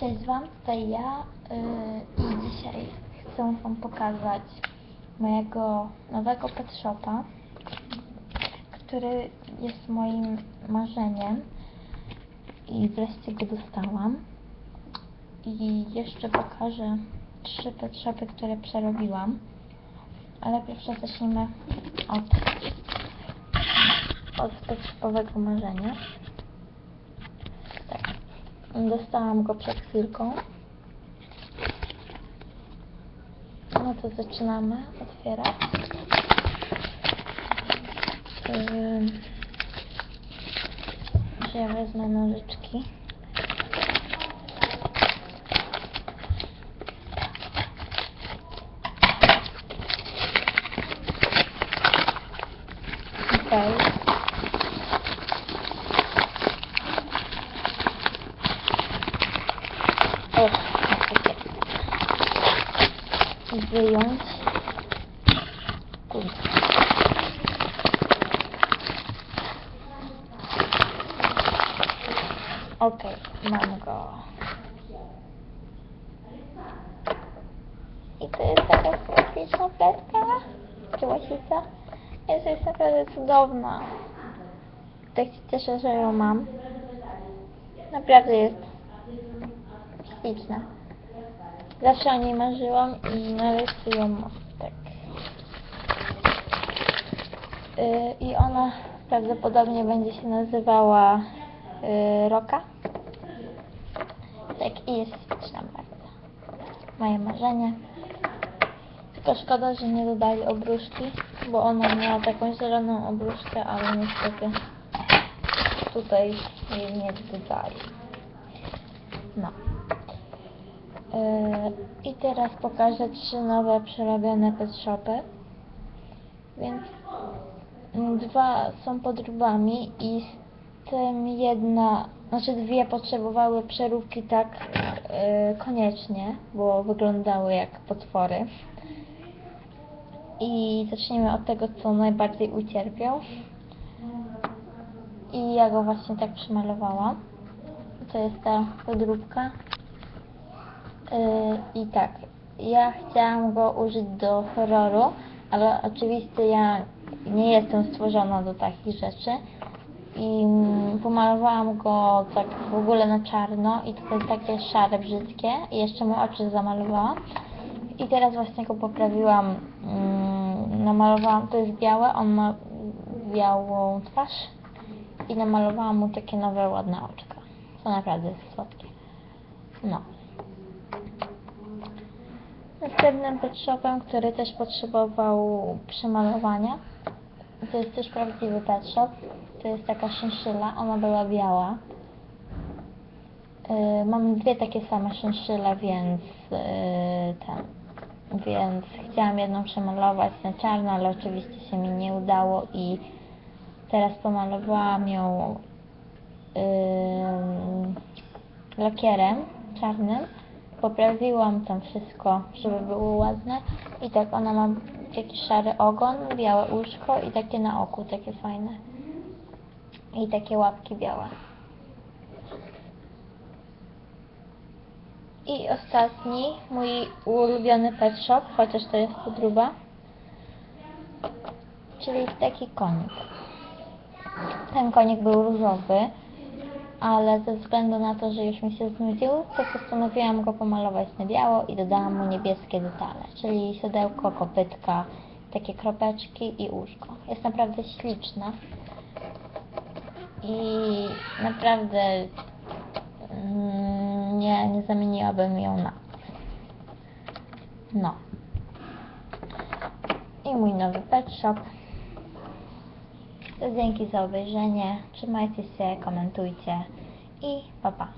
Cześć Wam, tutaj ja yy, i dzisiaj chcę Wam pokazać mojego nowego pet shopa, który jest moim marzeniem i wreszcie go dostałam. I jeszcze pokażę trzy pet shopy, które przerobiłam, ale pierwsze zacznijmy od, od pet shopowego marzenia. Dostałam go przed chwilką. No to zaczynamy otwierać. Że ja wezmę nożyczki. Okej. O. Wyjąć. Kurde. Okej, mam go. I to jest taka śliczna pletka. Czy łasica? Jest, jest naprawdę cudowna. Tak się cieszę, że ją mam. Naprawdę jest śliczna. Zawsze o niej marzyłam i nareszcie ją. Tak. Yy, I ona prawdopodobnie będzie się nazywała yy, Roka. Tak, i jest śliczna bardzo. Moje marzenie. Tylko szkoda, że nie dodali obruszki, bo ona miała taką zieloną obruszkę, ale niestety tutaj jej nie dodali. No. Yy, I teraz pokażę trzy nowe przerobione pet shopy. Więc mm, dwa są podróbami i z tym jedna, znaczy dwie potrzebowały przeróbki tak yy, koniecznie, bo wyglądały jak potwory. I zacznijmy od tego, co najbardziej ucierpiał. I ja go właśnie tak przymalowałam. To jest ta podróbka. Yy, I tak, ja chciałam go użyć do horroru, ale oczywiście ja nie jestem stworzona do takich rzeczy. I mm, pomalowałam go tak w ogóle na czarno i tutaj takie szare, brzydkie. I jeszcze mu oczy zamalowałam. I teraz właśnie go poprawiłam. Mm, namalowałam, to jest białe, on ma białą twarz. I namalowałam mu takie nowe, ładne oczka. To naprawdę jest słodkie. No. Następnym pet shopem, który też potrzebował przemalowania, to jest też prawdziwy pet shop. To jest taka szynszyla, ona była biała. Yy, mam dwie takie same szynszyle, więc yy, ten, więc chciałam jedną przemalować na czarno, ale oczywiście się mi nie udało i teraz pomalowałam ją yy, lakierem czarnym. Poprawiłam tam wszystko, żeby było ładne. I tak ona ma taki szary ogon, białe uszko i takie na oku, takie fajne. I takie łapki białe. I ostatni, mój ulubiony pet shop, chociaż to jest podróba. Czyli taki konik. Ten konik był różowy, ale ze względu na to, że już mi się znudził, to postanowiłam go pomalować na biało i dodałam mu niebieskie detale, czyli siodełko, kopytka, takie kropeczki i łóżko. Jest naprawdę śliczna i naprawdę mm, nie, nie zamieniłabym ją na no. I mój nowy pet shop. Dzięki za obejrzenie. Trzymajcie się, komentujcie i pa pa.